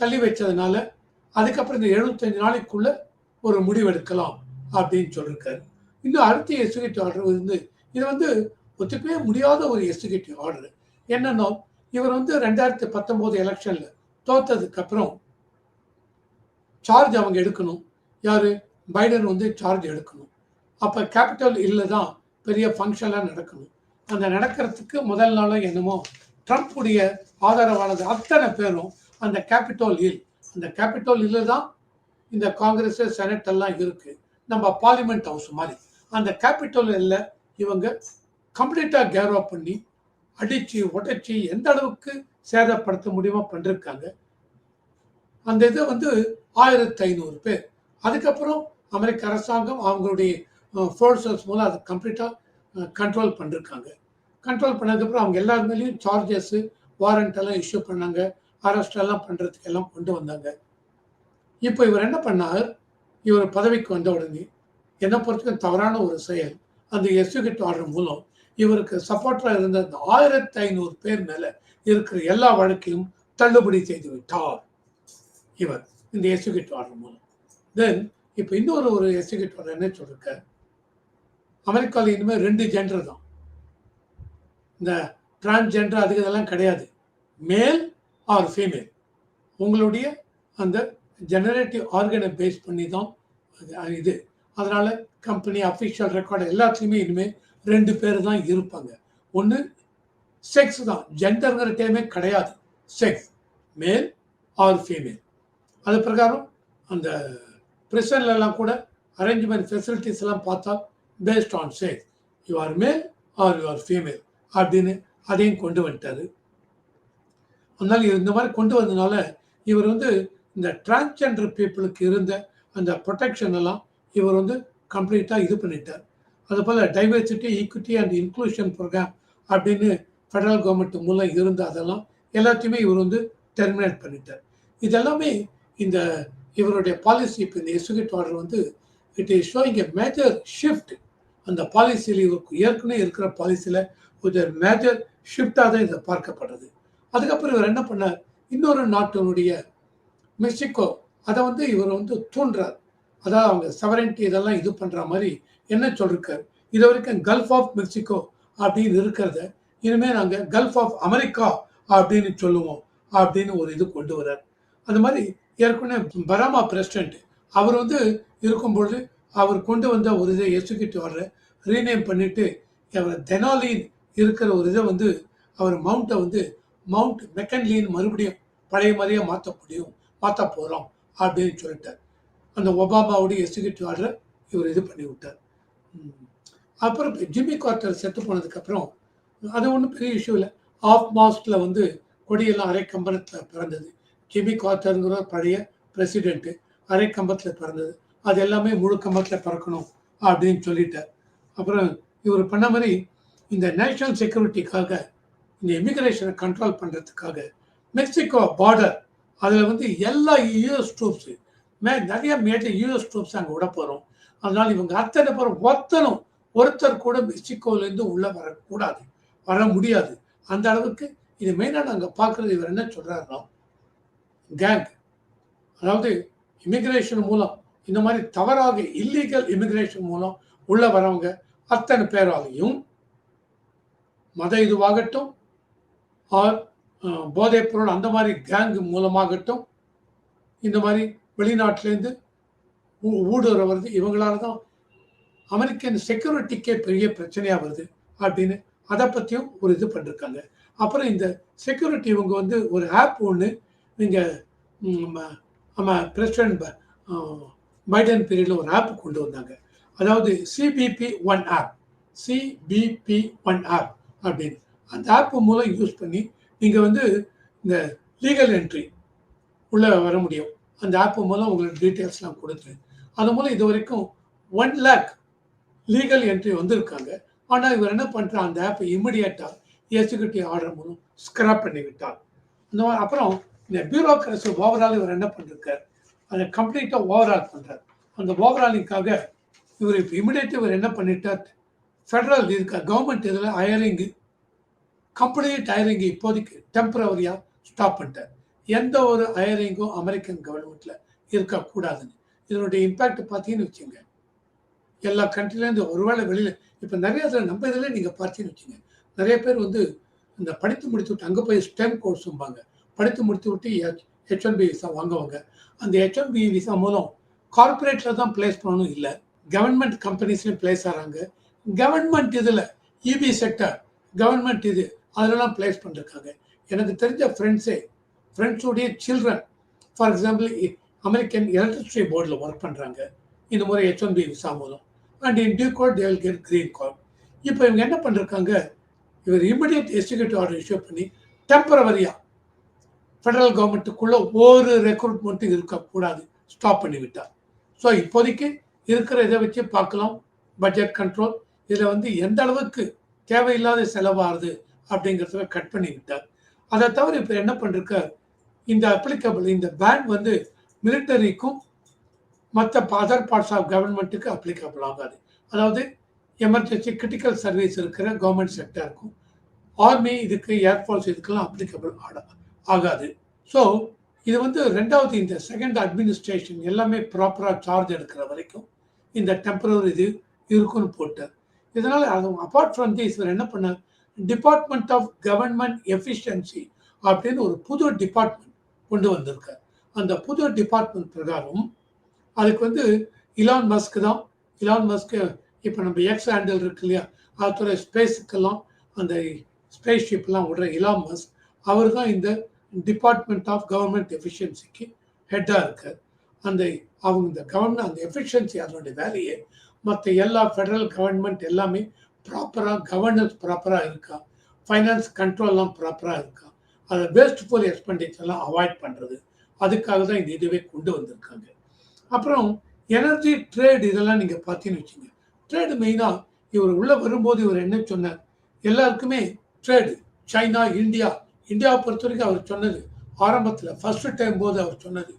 தள்ளி வச்சதுனால அதுக்கப்புறம் இந்த எழுபத்தஞ்சு நாளைக்குள்ளே ஒரு முடிவெடுக்கலாம் அப்படின்னு சொல்லியிருக்காரு இன்னும் அடுத்த எக்ஸிக்யூட்டிவ் ஆர்டர் வந்து இது வந்து ஒத்துக்கவே முடியாத ஒரு எக்ஸிக்யூட்டிவ் ஆர்டர் என்னன்னா இவர் வந்து ரெண்டாயிரத்தி பத்தொம்போது எலெக்ஷனில் தோத்ததுக்கு அப்புறம் சார்ஜ் அவங்க எடுக்கணும். யார்? பைடன் வந்து சார்ஜ் எடுக்கணும். அப்போ கேபிட்டல் இல்லை தான் பெரிய ஃபங்க்ஷன்லாம் நடக்கணும். அந்த நடக்கிறதுக்கு முதல் நாளும் என்னமோ ட்ரம்ப்புடைய ஆதரவானது அத்தனை பேரும் அந்த கேபிட்டல் ஹில் அந்த கேபிட்டோல் ஹில்லு தான் இந்த காங்கிரஸ் செனட் எல்லாம் இருக்கு. நம்ம பார்லிமெண்ட் ஹவுஸ் மாதிரி. அந்த கேபிட்டல் ஹில்ல இவங்க கம்ப்ளீட்டாக கேரோ பண்ணி அடித்து உடைச்சி எந்த அளவுக்கு சேதப்படுத்த முடியுமோ பண்ணிருக்காங்க. அந்த இதை வந்து ஆயிரத்தி ஐநூறு பேர். அதுக்கப்புறம் அமெரிக்க அரசாங்கம் அவங்களுடைய ஃபோர்ஸஸ் மூலம் அதை கம்ப்ளீட்டாக கண்ட்ரோல் பண்ணிருக்காங்க. கண்ட்ரோல் பண்ணதுக்கப்புறம் அவங்க எல்லாருமேலேயும் சார்ஜஸ்ஸு சார்ஜஸ் வாரண்ட் எல்லாம் இஷ்யூ பண்ணாங்க. அரெஸ்ட் எல்லாம் பண்ணுறதுக்கு எல்லாம் கொண்டு வந்தாங்க. இப்போ இவர் என்ன பண்ணார்? இவர் பதவிக்கு வந்த உடனே என்னை பொறுத்தவரைக்கும் தவறான ஒரு செயல். அந்த எக்ஸிக்யூட்டிவ் ஆர்டர் மூலம் இவருக்கு சப்போர்ட்டராக இருந்த அந்த ஆயிரத்தி ஐநூறு பேர் மேல இருக்கிற எல்லா வழக்கையும் தள்ளுபடி செய்து விட்டார் இவர் இந்த எக்ஸிக்யூட்டிவ் ஆர்டர் மூலம். தென் இப்போ இன்னொரு ஒரு எக்ஸிக்யூட்டிவ் ஆர்டர் என்ன சொல்லிருக்க? அமெரிக்காவில் இனிமேல் ரெண்டு ஜெண்டர் தான். இந்த டிரான்ஸ்ஜெண்டர் அதுக்கு இதெல்லாம் கிடையாது. மேல் ஆர் ஃபீமேல் உங்களுடைய அந்த ஜெனரேட்டிவ் ஆர்கனை பேஸ் பண்ணி தான் அது- இது. அதனால் கம்பெனி அஃபிஷியல் ரெக்கார்டு எல்லாத்துலேயுமே இனிமேல் ரெண்டு பேர் தான் இருப்பாங்க. ஒன்று செக்ஸ் தான். ஜெண்டருங்கிற டைமே கிடையாது. செக்ஸ் மேல் ஆர் ஃபீமேல் அது பிரகாரம் அந்த prison-ல எல்லாம் கூட அரேஞ்ச்மெண்ட் ஃபெசிலிட்டிஸ் எல்லாம் பார்த்தா based on sex you are male or you are female அப்படின்னு அதையும் கொண்டு வந்துட்டாரு. அதனால் இந்த மாதிரி கொண்டு வந்ததுனால இவர் வந்து இந்த டிரான்ஸ்ஜெண்டர் பீப்புளுக்கு இருந்த அந்த ப்ரொடெக்ஷன் எல்லாம் இவர் வந்து கம்ப்ளீட்டாக இது பண்ணிட்டார். அது போல் diversity equity and inclusion program அப்படின்னு ஃபெடரல் கவர்மெண்ட் மூலம் இருந்த அதெல்லாம் எல்லாத்தையுமே இவர் வந்து டெர்மினேட் பண்ணிட்டார். இதெல்லாமே இந்த இவருடைய பாலிசி இப்போ இந்த எக்ஸிக்யூட்டிவ் ஆர்டர் வந்து it is showing a major shift அந்த பாலிசியில் இவருக்கு ஏற்கனவே இருக்கிற பாலிசியில் ஒரு மேஜர் ஷிஃப்டாக தான் இதை பார்க்கப்படுது. அதுக்கப்புறம் இவர் என்ன பண்ணார்? இன்னொரு நாட்டினுடைய மெக்சிகோ அதை வந்து இவர் வந்து தூண்டுறார். அதாவது அவங்க செவரன்டி இதெல்லாம் இது பண்ணுற மாதிரி என்ன சொல்லிருக்காரு? இது வரைக்கும் கல்ஃப் ஆஃப் மெக்சிகோ அப்படின்னு இருக்கிறத இனிமேல் நாங்கள் கல்ஃப் ஆஃப் அமெரிக்கா அப்படின்னு சொல்லுவோம் அப்படின்னு ஒரு இது கொண்டு வர்றார். அந்த மாதிரி ஏற்கனவே பராமா பிரசிடென்ட் அவர் வந்து இருக்கும்பொழுது அவர் கொண்டு வந்த ஒரு இதை எக்ஸிக்யூட்டிவ் ஆர்டரை ரீநேம் பண்ணிட்டு அவர் தெனாலின் இருக்கிற ஒரு இதை வந்து அவர் மவுண்ட்டை வந்து மவுண்ட் மெக்கன்லின் மறுபடியும் பழைய மாதிரியே மாற்ற முடியும் மாற்ற போகிறோம் அப்படின்னு சொல்லிட்டார். அந்த ஒபாமாவுடைய எக்ஸிக்யூட்டிவ் ஆர்டரை இவர் இது பண்ணி விட்டார். ம். அப்புறம் ஜிம்மி குவார்ட்டர் செத்து போனதுக்கப்புறம் அது ஒன்றும் பெரிய இஷ்யூ இல்லை. ஆஃப் மாஸ்டில் வந்து கொடியெல்லாம் அரை கம்பனத்தில் பிறந்தது. ஜிம்மி குவார்ட்டருங்கிற பழைய பிரசிடென்ட்டு அரை கம்பத்தில் பிறந்தது. அது எல்லாமே முழு கம்பத்தில் பிறக்கணும் அப்படின்னு சொல்லிட்டார். அப்புறம் இவர் பண்ண மாதிரி இந்த நேஷனல் செக்யூரிட்டிக்காக இந்த இமிகிரேஷனை கண்ட்ரோல் பண்ணுறதுக்காக மெக்சிகோ பார்டர் அதில் வந்து எல்லா யூஎஸ் ட்ரூப்ஸு மே நிறைய மேஜர் யூஎஸ் ட்ரூப்ஸ் அங்கே விட போகிறோம் அதனால் இவங்க அத்தனை பேரும் ஒருத்தனும் ஒருத்தர் கூட மெக்சிகோலேருந்து உள்ளே வரக்கூடாது. வர முடியாது. அந்த அளவுக்கு இது மெயினாக நாங்கள் பார்க்குறது இவர் என்ன சொல்கிறாருன்னா கேங் அதாவது இமிக்ரேஷன் மூலம் இந்த மாதிரி தவறாக இல்லீகல் இமிக்ரேஷன் மூலம் உள்ளே வரவங்க அத்தனை பேராலையும் மத இதுவாகட்டும் ஆர் போதைப் பொருள் அந்த மாதிரி கேங்கு மூலமாகட்டும் இந்த மாதிரி வெளிநாட்டிலேருந்து ஊ- ஊடுருவ வருது. இவங்களால தான் அமெரிக்கன் செக்யூரிட்டிக்கே பெரிய பிரச்சனையாக வருது அப்படின்னு அதை பற்றியும் ஒரு இது பண்ணிருக்காங்க. அப்புறம் இந்த செக்யூரிட்டி இவங்க வந்து ஒரு ஆப் ஒன்று நீங்கள் நம்ம பிரசிடென்ட் பைடன் பீரியடில் ஒரு ஆப் கொண்டு வந்தாங்க. அதாவது CBP one app CBP one app அப்படின்னு. அந்த ஆப் மூலம் யூஸ் பண்ணி நீங்கள் வந்து இந்த லீகல் என்ட்ரி உள்ளே வர முடியும். அந்த ஆப் மூலம் உங்களுக்கு டீட்டெயில்ஸ்லாம் கொடுத்து அது மூலம் இது வரைக்கும் ஒன் லேக் லீகல் என்ட்ரி வந்திருக்காங்க. ஆனால் இவர் என்ன பண்ணுறா அந்த ஆப்பை இமிடியேட்டாக எக்ஸிக்யூட்டிவ் ஆர்டர் மூலம் ஸ்கிராப் பண்ணிவிட்டார். அந்த இந்த மாதிரி அப்புறம் இந்த பியூரோக்ரஸி ஓவரால் இவர் என்ன பண்ணிருக்கார்? அதை கம்ப்ளீட்டாக ஓவரால் பண்ணுறார் அந்த ஓவராலிங்காக இவர் இப்போ இமிடியேட் இவர் என்ன பண்ணிட்டார்? ஃபெடரல் இருக்க கவர்மெண்ட் இதில் ஹயரிங் கம்ப்ளீட் டயரிங்கை இப்போதைக்கு டெம்பரவரியாக ஸ்டாப் பண்ணிட்டார். எந்த ஒரு ஹயரிங்கும் அமெரிக்கன் கவர்மெண்ட்டில் இருக்கக்கூடாதுன்னு. இதனுடைய இம்பேக்ட் பார்த்தீங்கன்னு வச்சுங்க எல்லா கண்ட்ரிலேருந்து ஒருவேளை வெளியில் இப்போ நிறைய இதில் நம்ம இதில் நீங்கள் பார்த்தீங்கன்னு வச்சுங்க நிறைய பேர் வந்து இந்த படித்து முடித்து விட்டு அங்கே போய் ஸ்டெம் கோர்ஸும்பாங்க படித்து முடித்து விட்டு ஹெச் ஒன் விசா வாங்குவாங்க. அந்த ஹெச் விசா மூலம் கார்பரேட்டில் தான் பிளேஸ் பண்ணணும் இல்லை. கவர்மெண்ட் கம்பெனிஸ்லையும் பிளேஸ் ஆகிறாங்க கவர்மெண்ட் இதில் இபி செக்டர் கவர்மெண்ட் இது அதிலலாம் பிளேஸ் பண்ணிருக்காங்க. எனக்கு தெரிஞ்ச ஃப்ரெண்ட்ஸே ஃப்ரெண்ட்ஸுடைய children for example American electricity போர்டில் ஒர்க் பண்ணுறாங்க இந்த முறை ஹெச் ஒன் பி விசா மூலம். And in due card they'll get green card இப்போ இவங்க என்ன பண்ணிருக்காங்க? இவர் இமிடியட் எக்ஸிக்யூட்டிவ் ஆர்டர் இஷ்யூ பண்ணி டெம்பரவரியாக ஃபெடரல் கவர்மெண்ட்டுக்குள்ளே ஒரு ரெக்ரூட்மெண்ட்டும் இருக்கக்கூடாது ஸ்டாப் பண்ணிவிட்டார் ஸோ இப்போதைக்கு இருக்கிற இதை வச்சு பார்க்கலாம். பட்ஜெட் கண்ட்ரோல் இதில் வந்து எந்த அளவுக்கு தேவையில்லாத செலவாகுது? அப்படிங்கிறத கட் பண்ணி விட்டார் அதை தவிர இப்போ என்ன பண்ணிருக்கார்? இந்த அப்ளிகபிள் இந்த பேன் வந்து மிலிட்டரிக்கும் மற்ற அதர் பார்ட்ஸ் ஆஃப் கவர்மெண்ட்டுக்கு அப்ளிகபிள் ஆகாது. அதாவது எமர்ஜென்சி கிரிட்டிக்கல் சர்வீஸ் இருக்கிற கவர்மெண்ட் செக்டருக்கும் ஆர்மி இதுக்கு ஏர்ஃபோர்ஸ் இதுக்கெல்லாம் அப்ளிகபிள் ஆகாது. ஸோ இது வந்து ரெண்டாவது இந்த செகண்ட் அட்மினிஸ்ட்ரேஷன் எல்லாமே ப்ராப்பராக சார்ஜ் எடுக்கிற வரைக்கும் இந்த டெம்பரரி இது இருக்குன்னு போட்டார். இதனால் அது அப்பார்ட் ஃப்ரம் தீஸ் இவர் என்ன பண்ணார்? டிபார்ட்மெண்ட் ஆஃப் கவர்மெண்ட் எஃபிஷியன்சி அப்படின்னு ஒரு புது டிபார்ட்மெண்ட் கொண்டு வந்திருக்கார். அந்த புது டிபார்ட்மெண்ட் பிரகாரம் அதுக்கு வந்து இலான் மஸ்க் தான். இலான் மஸ்க் இப்போ நம்ம எக்ஸ் ஹேண்டில் இருக்கு இல்லையா? அதுத்துறை ஸ்பேஸுக்கெல்லாம் அந்த ஸ்பேஸ் ஷிப்லாம் விடுற இலான் மஸ்க் அவர் தான் இந்த டிபார்ட்மெண்ட் ஆஃப் கவர்மெண்ட் எஃபிஷியன்சிக்கு ஹெட்டாக இருக்கார். அந்த அவங்க இந்த கவர்மெண்ட் அந்த எஃபிஷியன்சி அதனுடைய வேலையை மற்ற எல்லா ஃபெடரல் கவர்மெண்ட் எல்லாமே ப்ராப்பராக கவர்னன்ஸ் ப்ராப்பராக இருக்கா? ஃபைனான்ஸ் கண்ட்ரோல்லாம் ப்ராப்பராக இருக்கா? அதை வேஸ்ட்ஃபுல் எக்ஸ்பெண்டிச்சர்லாம் அவாய்ட் பண்ணுறது அதுக்காக தான் இந்த இதுவே கொண்டு வந்திருக்காங்க. அப்புறம் எனர்ஜி ட்ரேட் இதெல்லாம் நீங்கள் பார்த்தீங்கன்னு வச்சுங்க. ட்ரேடு மெயினாக இவர் உள்ளே வரும்போது இவர் என்ன சொன்னார்? எல்லாருக்குமே ட்ரேடு சைனா இந்தியா இந்தியாவை பொறுத்த வரைக்கும் அவர் சொன்னது ஆரம்பத்தில் ஃபர்ஸ்ட் டைம் போது அவர் சொன்னது.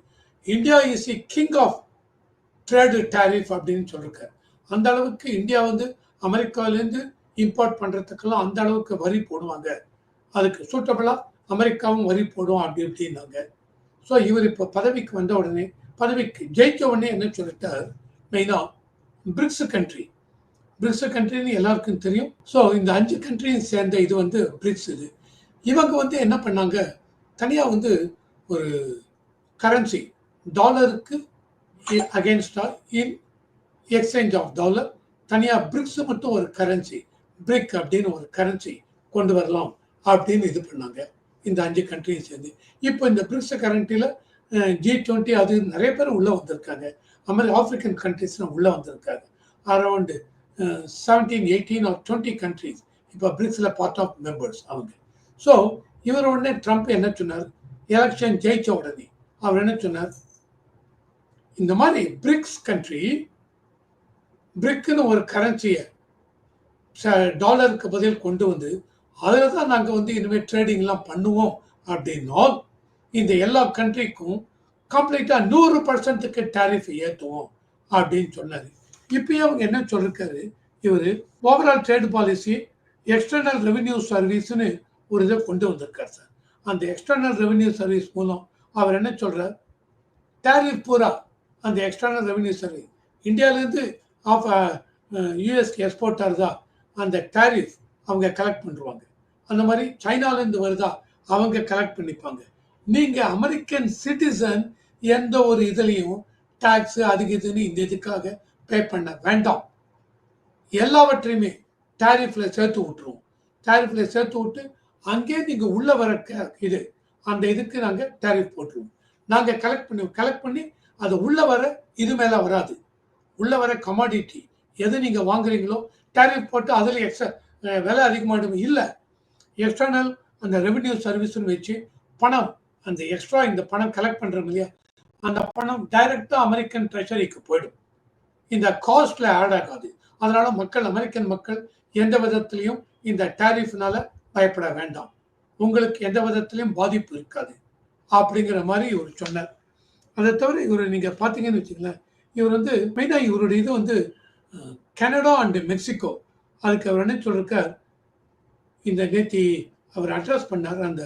India is the king of trade tariff அப்படின்னு சொல்லியிருக்கார் அந்த அளவுக்கு இந்தியா வந்து அமெரிக்காவிலேருந்து இம்போர்ட் பண்ணுறதுக்கெல்லாம் அந்த அளவுக்கு வரி போடுவாங்க. அதுக்கு சூட்டபிளாக அமெரிக்காவும் வரி போடும் அப்படி இப்படின்னாங்க. ஸோ இவர் இப்போ பதவிக்கு வந்த உடனே பதவிக்கு ஜெயிச்ச உடனே என்ன சொல்லிட்டார்? மெயினாக பிரிக்ஸ் கண்ட்ரி பிரிக்ஸ் கண்ட்ரின்னு எல்லாருக்கும் தெரியும். ஸோ இந்த அஞ்சு கண்ட்ரியும் சேர்ந்த இது வந்து பிரிக்ஸ் இது. இவங்க வந்து என்ன பண்ணாங்க? தனியாக வந்து ஒரு கரன்சி டாலருக்கு அகேன்ஸ்டாக இன் எக்ஸ்சேஞ்ச் ஆஃப் டாலர் தனியாக பிரிக்ஸ் மட்டும் ஒரு கரன்சி பிரிக் அப்படின்னு ஒரு கரன்சி கொண்டு வரலாம் அப்படின்னு இது பண்ணாங்க. இந்த அஞ்சு கண்ட்ரியும் சேர்ந்து. இப்போ இந்த பிரிக்ஸ் கரண்டியில் ஜி டுவெண்ட்டி அது நிறைய பேர் உள்ளே வந்திருக்காங்க. அது மாதிரி ஆப்பிரிக்கன் கண்ட்ரிஸ்லாம் உள்ளே வந்திருக்காங்க. Around seventeen eighteen or twenty countries இப்போ பிரிக்ஸில் பார்ட் ஆஃப் மெம்பர்ஸ் அவங்க. ஸோ இவர் உடனே ட்ரம்ப் என்ன சொன்னார்? எலெக்ஷன் ஜெயிச்ச உடனே அவர் என்ன சொன்னார்? இந்த மாதிரி பிரிக்ஸ் கண்ட்ரி பிரிக்குன்னு ஒரு கரன்சியை டாலருக்கு பதில் கொண்டு வந்து அதில் தான் நாங்கள் வந்து இனிமேல் ட்ரேடிங்லாம் பண்ணுவோம் அப்படின்னால் இந்த எல்லா கண்ட்ரிக்கும் கம்ப்ளீட்டாக நூறு பர்சன்ட்டுக்கு டேரிஃப் ஏற்றுவோம் அப்படின்னு சொன்னார். இப்போயும் அவங்க என்ன சொல்லியிருக்காரு இவர் overall trade policy external revenue சர்வீஸ்னு ஒரு இதை கொண்டு வந்திருக்கார் சார். அந்த எக்ஸ்டர்னல் ரெவென்யூ சர்வீஸ் மூலம் அவர் என்ன சொல்கிறார் டேரிஃப் பூரா அந்த எக்ஸ்டர்னல் ரெவென்யூ சர்வீஸ் இந்தியாவிலேருந்து ஆஃப் யூஎஸ்க்கு எக்ஸ்போர்ட் ஆகுதா அந்த டேரிஃப் அவங்க கலெக்ட் பண்ணுவாங்க அந்த மாதிரி சைனாலேருந்து வருதா அவங்க கலெக்ட் பண்ணிப்பாங்க. நீங்கள் அமெரிக்கன் சிட்டிசன் எந்த ஒரு இதுலேயும் டேக்ஸு அதுக்கு இதுன்னு இந்த இதுக்காக பே பண்ண வேண்டாம். எல்லாவற்றையுமே டேரிஃபில் சேர்த்து விட்டுருவோம். டேரிஃபில் சேர்த்து விட்டு அங்கே நீங்கள் உள்ள வர க- இது அந்த இதுக்கு நாங்கள் டேரிஃப் போட்டுருவோம். நாங்கள் கலெக்ட் பண்ணி கலெக்ட் பண்ணி அது உள்ள வர இது மேலே வராது. உள்ள வர கமாடிட்டி எது நீங்கள் வாங்குறீங்களோ டேரிஃப் போட்டு அதில் எக்ஸ்ட்ரா விலை அதிகமாகிடும் இல்லை எக்ஸ்டர்னல் அந்த ரெவென்யூ சர்வீஸ்னு வச்சு பணம் அந்த எக்ஸ்ட்ரா இந்த பணம் கலெக்ட் பண்ணுறோம் இல்லையா அந்த பணம் டைரெக்டாக அமெரிக்கன் ட்ரெஷரிக்கு போயிடும். இந்த காஸ்ட்ல ஆட் ஆகாது. அதனால மக்கள் அமெரிக்கன் மக்கள் எந்த விதத்திலையும் இந்த டேரிஃப்னால பயப்பட வேண்டாம். உங்களுக்கு எந்த விதத்திலையும் பாதிப்பு இருக்காது. அப்படிங்கிற மாதிரி இவர் சொன்னார். அதை தவிர இவர் நீங்கள் பார்த்தீங்கன்னு வச்சுங்களேன் இவர் வந்து மெயினாக இவருடைய இது வந்து கனடா அண்டு மெக்சிகோ. அதுக்கு அவர் என்ன சொல்லியிருக்கார் இந்த நேத்தி அவர் அட்ரஸ் பண்ணார் அந்த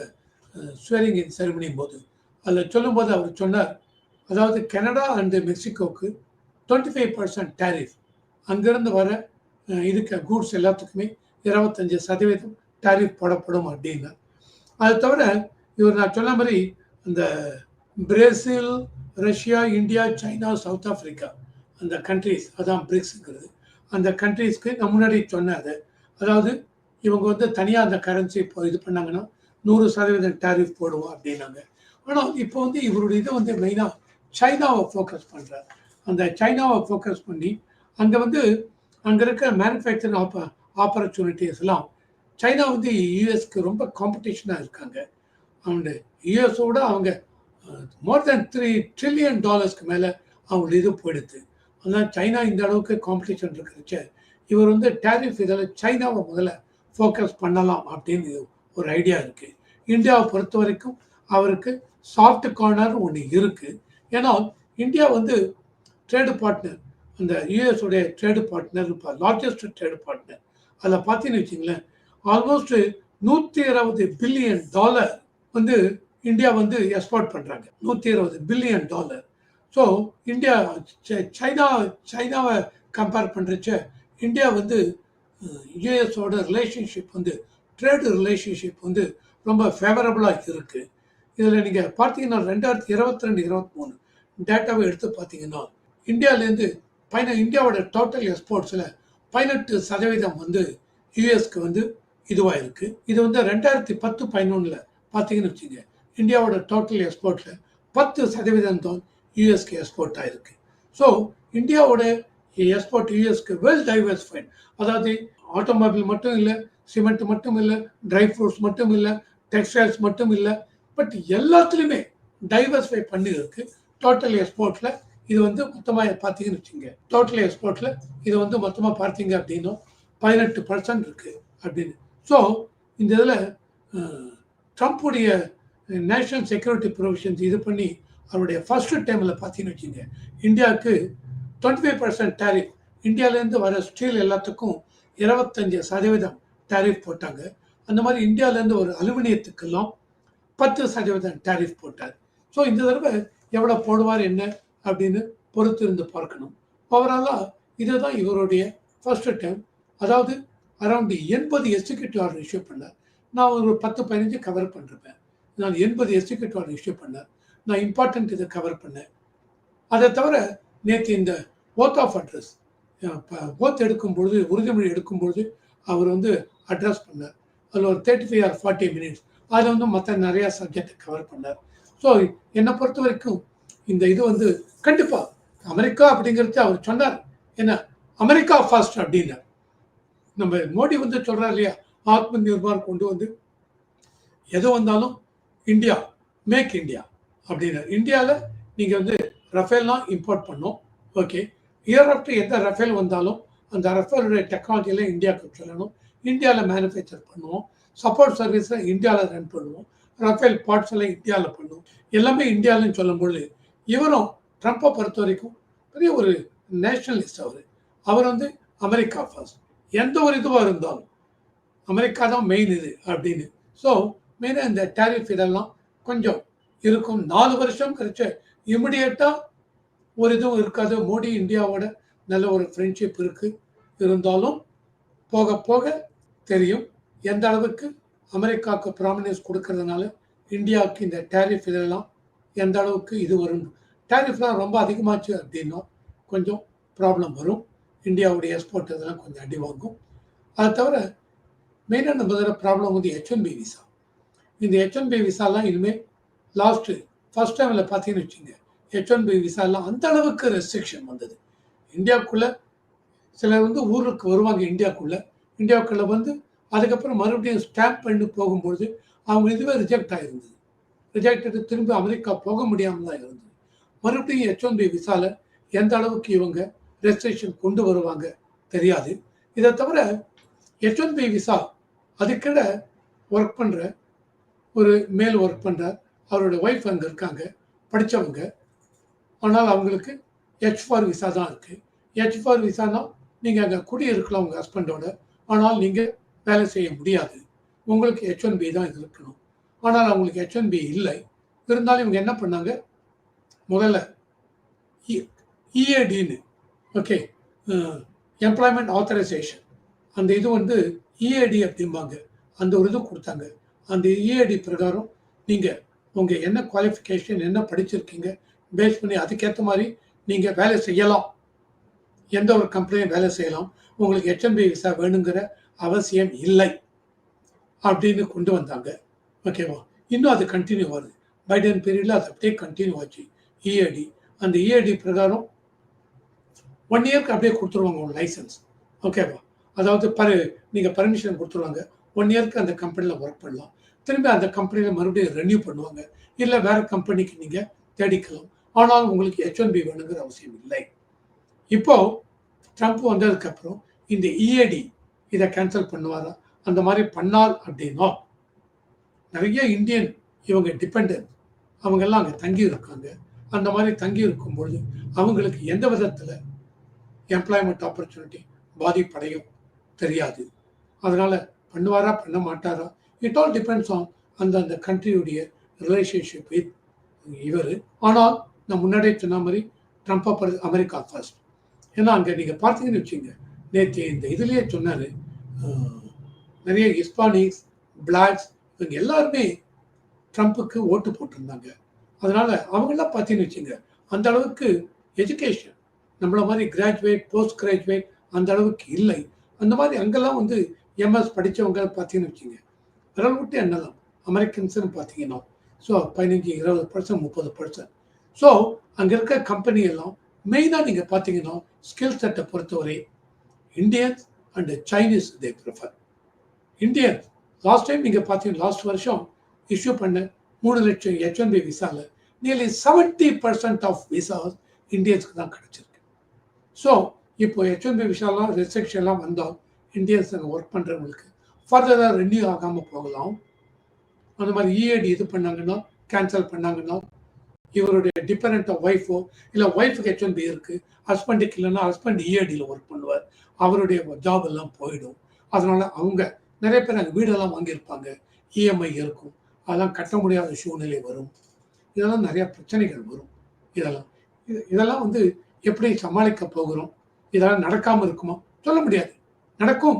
ஸ்வேரிங் இன் செரமனி போது. அதில் சொல்லும்போது அவர் சொன்னார் அதாவது கனடா அண்டு மெக்சிகோவுக்கு டுவெண்ட்டி ஃபைவ் பர்சன்ட் டேரிஃப் அங்கேருந்து வர அஹ், இதுக்கு கூட்ஸ் எல்லாத்துக்குமே இருபத்தஞ்சு சதவீதம் டேரிஃப் போடப்படும் அப்படின்னா அது தவிர இவர் நான் சொன்ன மாதிரி அந்த Brazil Russia India China South Africa அந்த கண்ட்ரிஸ் அதான் பிரிக்ஸுங்கிறது. அந்த கண்ட்ரீஸ்க்கு நான் முன்னாடி சொன்னேன் அது அதாவது இவங்க வந்து தனியாக அந்த கரன்சி இப்போ இது பண்ணாங்கன்னா நூறு சதவீதம் டேரிஃப் போடுவோம் அப்படின்னாங்க. ஆனால் இப்போ வந்து இவருடைய இதை வந்து மெயினாக சைனாவை ஃபோக்கஸ் பண்ணுறார் அந்த சைனாவை ஃபோக்கஸ் பண்ணி அங்கே வந்து அங்கே இருக்கிற மேனுஃபேக்சரிங் ஆப்ப ஆப்பர்ச்சுனிட்டிஸ்லாம் சைனா வந்து யூஎஸ்க்கு ரொம்ப காம்படிஷனாக இருக்காங்க. அண்டு யூஎஸோட அவங்க மோர் தென் த்ரீ ட்ரில்லியன் டாலர்ஸ்க்கு மேலே அவங்களுடைய இது போயிடுது. அதனால் சைனா இந்த அளவுக்கு காம்படிஷன் இருக்கிறச்ச இவர் வந்து டேரிஃப் இதில் சைனாவை முதல்ல ஃபோக்கஸ் பண்ணலாம் அப்படின்னு ஒரு ஐடியா இருக்குது இந்தியாவை பொறுத்த வரைக்கும் அவருக்கு சாஃப்ட் கார்னர் ஒன்று இருக்குது ஏன்னா இந்தியா வந்து ட்ரேடு பார்ட்னர் அந்த யூஎஸ் உடைய ட்ரேடு பார்ட்னர் இப்போ லார்ஜஸ்ட் ட்ரேடு பார்ட்னர் அதில் பார்த்தீங்கன்னு வச்சிங்களேன் ஆல்மோஸ்ட் நூற்றி இருபது பில்லியன் டாலர் வந்து இந்தியா வந்து எக்ஸ்போர்ட் பண்ணுறாங்க நூற்றி இருபது billion dollar so India China சைனாவை compare பண்ணுறச்ச இந்தியா வந்து யூஎஸோட ரிலேஷன்ஷிப் வந்து ட்ரேடு ரிலேஷன்ஷிப் வந்து ரொம்ப ஃபேவரபுளாக இருக்குது இதில் நீங்கள் பார்த்தீங்கன்னா ரெண்டாயிரத்தி இருபத்தி ரெண்டு இருபத்தி மூணு டேட்டாவை எடுத்து பார்த்தீங்கன்னா இந்தியாவிலேருந்து பதின இந்தியாவோட டோட்டல் எக்ஸ்போர்ட்ஸில் பதினெட்டு சதவீதம் வந்து யூஎஸ்க்கு வந்து இதுவாக இருக்குது இது வந்து ரெண்டாயிரத்தி பத்து பதினொன்றில் பார்த்தீங்கன்னு வச்சுங்க இந்தியாவோட டோட்டல் எக்ஸ்போர்ட்டில் பத்து சதவீதம் தான் யூஎஸ்க்கு எக்ஸ்போர்ட் ஆகிருக்கு ஸோ இந்தியாவோட எக்ஸ்போர்ட் யூஎஸ்க்கு வெல் டைவர்ஸ்ஃபைட் அதாவது ஆட்டோமொபைல் மட்டும் இல்லை சிமெண்ட் மட்டும் இல்லை ட்ரை ஃப்ரூட்ஸ் மட்டும் இல்லை டெக்ஸ்டைல்ஸ் மட்டும் இல்லை பட் எல்லாத்துலேயுமே டைவர்ஸ்ஃபை பண்ணி இருக்கு டோட்டல் எக்ஸ்போர்ட்டில் இது வந்து மொத்தமாக பார்த்தீங்கன்னு வச்சுங்க டோட்டல் எக்ஸ்போர்ட்டில் இது வந்து மொத்தமாக பார்த்தீங்க அப்படின்னா பதினெட்டு பர்சன்ட் இருக்குது அப்படின்னு. ஸோ இந்த இதில் ட்ரம்ப்புடைய நேஷனல் செக்யூரிட்டி ப்ரொவிஷன்ஸ் இது பண்ணி அவருடைய ஃபர்ஸ்ட் டைமில் பார்த்தீங்கன்னு வச்சுங்க இந்தியாவுக்கு டுவெண்ட்டி ஃபைவ் பர்சன்ட் டேரிஃப் இந்தியாவிலேருந்து வர ஸ்டீல் எல்லாத்துக்கும் இருபத்தஞ்சு சதவீதம் டேரிஃப் போட்டாங்க. அந்த மாதிரி இந்தியாவிலேருந்து ஒரு அலுமினியத்துக்கெல்லாம் பத்து சதவீதம் டேரிஃப் போட்டார். ஸோ இந்த தடவை எவ்வளோ போடுவார் என்ன அப்படின்னு பொறுத்து இருந்து பார்க்கணும். ஓவராலாக இதுதான் இவருடைய ஃபர்ஸ்ட் டைம் அதாவது அரௌண்ட் எண்பது எக்ஸிக்யூட்டிவ் ஆர்டர் இஷ்யூ பண்ணார். நான் ஒரு பத்து பதினஞ்சு கவர் பண்ணிருப்பேன். நான் எண்பது எஸ்டிகேட் ஆர்டர் இஷ்யூ பண்ணேன். நான் இம்பார்ட்டன்ட் இதை கவர் பண்ணேன். அதை தவிர நேற்று இந்த ஓத் ஆஃப் அட்ரஸ் ஓத் எடுக்கும் பொழுது உறுதிமொழி எடுக்கும் பொழுது அவர் வந்து அட்ரஸ் பண்ணார். அதில் ஒரு thirty five or forty minutes அதில் வந்து மற்ற நிறையா சப்ஜெக்டை கவர் பண்ணார். ஸோ என்னை பொறுத்த வரைக்கும் இந்த இது வந்து கண்டிப்பாக அமெரிக்கா அப்படிங்கிறது அவர் சொன்னார். என்ன? அமெரிக்கா ஃபர்ஸ்ட் அப்படின்னார். நம்ம மோடி வந்து சொல்கிறார் இல்லையா? ஆத்ம நிர்பார் கொண்டு வந்து எது வந்தாலும் இந்தியா மேக் இந்தியா அப்படின்னு இந்தியாவில் நீங்கள் வந்து ரஃபேல்லாம் இம்போர்ட் பண்ணோம் ஓகே இயர் ஆஃப்டர் எந்த ரஃபேல் வந்தாலும் அந்த ரஃபேலுடைய டெக்னாலஜியில் இந்தியாவுக்கு சொல்லணும். இந்தியாவில் மேனுஃபேக்சர் பண்ணுவோம். சப்போர்ட் சர்வீஸை இந்தியாவில் ரன் பண்ணுவோம். ரஃபேல் பார்ட்ஸ் எல்லாம் இந்தியாவில் பண்ணுவோம். எல்லாமே இந்தியாவில்னு சொல்லும்பொழுது இவரும் ட்ரம்ப்பை பொறுத்த வரைக்கும் பெரிய ஒரு நேஷனலிஸ்ட் அவர். அவர் வந்து அமெரிக்கா ஃபர்ஸ்ட் எந்த ஒரு இதுவாக இருந்தாலும் அமெரிக்கா தான் மெயின் இது அப்படின்னு. ஸோ மெயினாக இந்த டேரிஃப் இதெல்லாம் கொஞ்சம் இருக்கும். நாலு வருஷம் கழிச்சு இமிடியேட்டாக ஒரு இதுவும் இருக்காது. மோடி இந்தியாவோட நல்ல ஒரு ஃப்ரெண்ட்ஷிப் இருக்குது இருந்தாலும் போக போக தெரியும். எந்த அளவுக்கு அமெரிக்காவுக்கு ப்ராமினன்ஸ் கொடுக்கறதுனால இந்தியாவுக்கு இந்த டேரிஃப் இதெல்லாம் எந்த அளவுக்கு இது வரும். டேரிஃப்லாம் ரொம்ப அதிகமாச்சு அப்படின்னா கொஞ்சம் ப்ராப்ளம் வரும். இந்தியாவுடைய எக்ஸ்போர்ட் இதெல்லாம் கொஞ்சம் அடி வாங்கும். அது தவிர மெயினாக முதல்ல ப்ராப்ளம் வந்து ஹெச்என்பி விசா இந்த ஹெச் ஒன் பி விசாலாம் இனிமேல் லாஸ்ட்டு ஃபர்ஸ்ட் டைமில் பார்த்தீங்கன்னு வச்சுங்க ஹெச் ஒன் பி விசாலாம் அந்த அளவுக்கு ரெஸ்ட்ரிக்ஷன் வந்தது. இந்தியாவுக்குள்ளே சிலர் வந்து ஊருக்கு வருவாங்க இந்தியாவுக்குள்ளே. இந்தியாவுக்குள்ளே வந்து அதுக்கப்புறம் மறுபடியும் ஸ்டாம்ப் பண்ணி போகும்பொழுது அவங்க இதுவே ரிஜெக்ட் ஆகிருந்தது ரிஜெக்ட் திரும்பி அமெரிக்கா போக முடியாமல் தான் இருந்தது. மறுபடியும் ஹெச் ஒன் பி விசாவில் எந்த அளவுக்கு இவங்க ரெஜிஸ்ட்ரேஷன் கொண்டு வருவாங்க தெரியாது. இதை தவிர ஹெச் ஒன் பி விசா அதுக்கிட ஒர்க் பண்ணுற ஒரு மேல் ஒர்க் பண்ணுற அவரோட ஒய்ஃப் அங்கே இருக்காங்க. படித்தவங்க ஆனால் அவங்களுக்கு ஹெச் ஃபார் விசா தான் இருக்குது ஹெச் ஃபார் விசானா நீங்கள் அங்கே குடியிருக்கலாம் உங்கள் ஹஸ்பண்டோட ஆனால் நீங்கள் வேலை செய்ய முடியாது. உங்களுக்கு ஹெச் ஒன் பி தான் இது இருக்கணும். ஆனால் அவங்களுக்கு ஹெச் ஒன் பி இல்லை. இருந்தாலும் இவங்க என்ன பண்ணாங்க? முதல்ல இஏடின்னு ஓகே எம்ப்ளாய்மெண்ட் ஆத்தரைசேஷன் அந்த இது வந்து இஏடி அப்படிம்பாங்க. அந்த ஒரு இது கொடுத்தாங்க. அந்த இஏடி பிரகாரம் நீங்கள் உங்கள் என்ன குவாலிஃபிகேஷன் என்ன படிச்சிருக்கீங்க பேஸ் பண்ணி அதுக்கேற்ற மாதிரி நீங்கள் வேலை செய்யலாம். எந்த ஒரு கம்பெனியும் வேலை செய்யலாம். உங்களுக்கு ஹெச்என்பி விசா வேணுங்கிற அவசியம் இல்லை அப்படின்னு கொண்டு வந்தாங்க. ஓகேவா இன்னும் அது கண்டினியூ வருது. பைடன் பீரியடில் அது அப்படியே கண்டினியூ ஆச்சு. இஏடி அந்த இஏடி பிரகாரம் ஒன் இயர்க்கு அப்படியே கொடுத்துருவாங்க உங்கள் லைசன்ஸ் ஓகேவா அதாவது பர் நீங்கள் பர்மிஷன் கொடுத்துருவாங்க. ஒன் இயர்க்கு அந்த கம்பெனியில் ஒர்க் பண்ணலாம். திரும்பி அந்த கம்பெனியில் மறுபடியும் ரெனியூ பண்ணுவாங்க. இல்லை வேற கம்பெனிக்கு நீங்கள் தேடிக்கலாம். ஆனால் உங்களுக்கு ஹெச் ஒன் பி வேணுங்கிற அவசியம் இல்லை. இப்போ ட்ரம்ப் வந்ததுக்கப்புறம் இந்த இஏடி இதை கேன்சல் பண்ணுவாரா? அந்த மாதிரி பண்ணால் அப்படின்னா நிறைய இந்தியன் இவங்க டிபெண்டன்ட் அவங்கெல்லாம் அங்கே தங்கி இருக்காங்க அந்த மாதிரி தங்கி இருக்கும் பொழுது அவங்களுக்கு எந்த விதத்தில் எம்ப்ளாய்மெண்ட் ஆப்பர்ச்சுனிட்டி பாதிப்படையும் தெரியாது. அதனால் பண்ணுவாரா பண்ண மாட்டாரா? இட் ஆல் டிபெண்ட்ஸ் ஆன் அந்த அந்த கண்ட்ரியுடைய ரிலேஷன்ஷிப் வித் இவர். ஆனால் நான் முன்னாடியே சொன்ன மாதிரி ட்ரம்ப் அப்பர் அமெரிக்கா ஃபர்ஸ்ட் ஏன்னா அங்கே நீங்கள் பார்த்தீங்கன்னு வச்சுங்க நேற்று இந்த இதுலேயே சொன்னார் நிறைய ஹிஸ்பானிக்ஸ் பிளாக்ஸ் இவங்க எல்லாருமே ட்ரம்ப்புக்கு ஓட்டு போட்டிருந்தாங்க. அதனால் அவங்களாம் பார்த்தீங்கன்னு வச்சுங்க அந்த அளவுக்கு எஜுகேஷன் நம்மள மாதிரி கிராஜுவேட் போஸ்ட் கிராஜுவேட் அந்த அளவுக்கு இல்லை. அந்த மாதிரி அங்கெல்லாம் வந்து எம்எஸ் படித்தவங்க பார்த்தீங்கன்னு வச்சுங்க விரல் விட்டு எண்ணலாம் அமெரிக்கன்ஸ்னு பார்த்தீங்கன்னா ஸோ பதினஞ்சு இருபது பர்சன்ட் முப்பது பர்சன்ட் ஸோ அங்கே இருக்க கம்பெனி எல்லாம் மெயினாக நீங்கள் பார்த்தீங்கன்னா ஸ்கில் செட்டை பொறுத்தவரை Indians and Chinese they prefer Indians last time நீங்கள் பார்த்தீங்கன்னா லாஸ்ட் வருஷம் இஷ்யூ பண்ண மூணு லட்சம் ஹெச் ஒன் பி விசாவில் nearly seventy percent of visas இந்தியன்ஸ்க்கு தான் கிடச்சிருக்கு. ஸோ இப்போ ஹெச் ஒன் பி விசாலாம் ரெஸ்ட்ரிக்ஷன்லாம் வந்தால் இந்தியன்ஸ் அங்கே ஒர்க் பண்ணுறவங்களுக்கு ஃபர்தராக ரெனியூ ஆகாமல் போகலாம். அந்த மாதிரி இஏடி இது பண்ணாங்கன்னா கேன்சல் பண்ணாங்கன்னா இவருடைய டிபெண்ட் ஒய்ஃபோ இல்லை ஒய்ஃபுக்கு ஹெச் ஒன் பி இருக்குது ஹஸ்பண்டுக்கு இல்லைன்னா ஹஸ்பண்ட் இஏடியில் ஒர்க் பண்ணுவார். அவருடைய ஜாப் எல்லாம் போயிடும். அதனால அவங்க நிறைய பேர் அங்கே வீடெல்லாம் வாங்கியிருப்பாங்க. இஎம்ஐ இருக்கும். அதெல்லாம் கட்ட முடியாத சூழ்நிலை வரும். இதெல்லாம் நிறையா பிரச்சனைகள் வரும். இதெல்லாம் இது இதெல்லாம் வந்து எப்படி சமாளிக்க போகிறோம்? இதெல்லாம் நடக்காமல் இருக்குமா? சொல்ல முடியாது. நடக்கும்.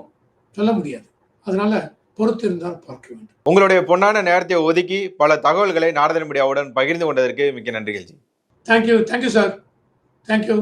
சொல்ல முடியாது. அதனால பொறுத்து இருந்தால் பார்க்க வேண்டும். உங்களுடைய பொன்னான நேரத்தை ஒதுக்கி பல தகவல்களை நாரதன் மீடியாவுடன் பகிர்ந்து கொண்டதற்கு மிக்க நன்றிகள் G. Thank you thank you sir thank you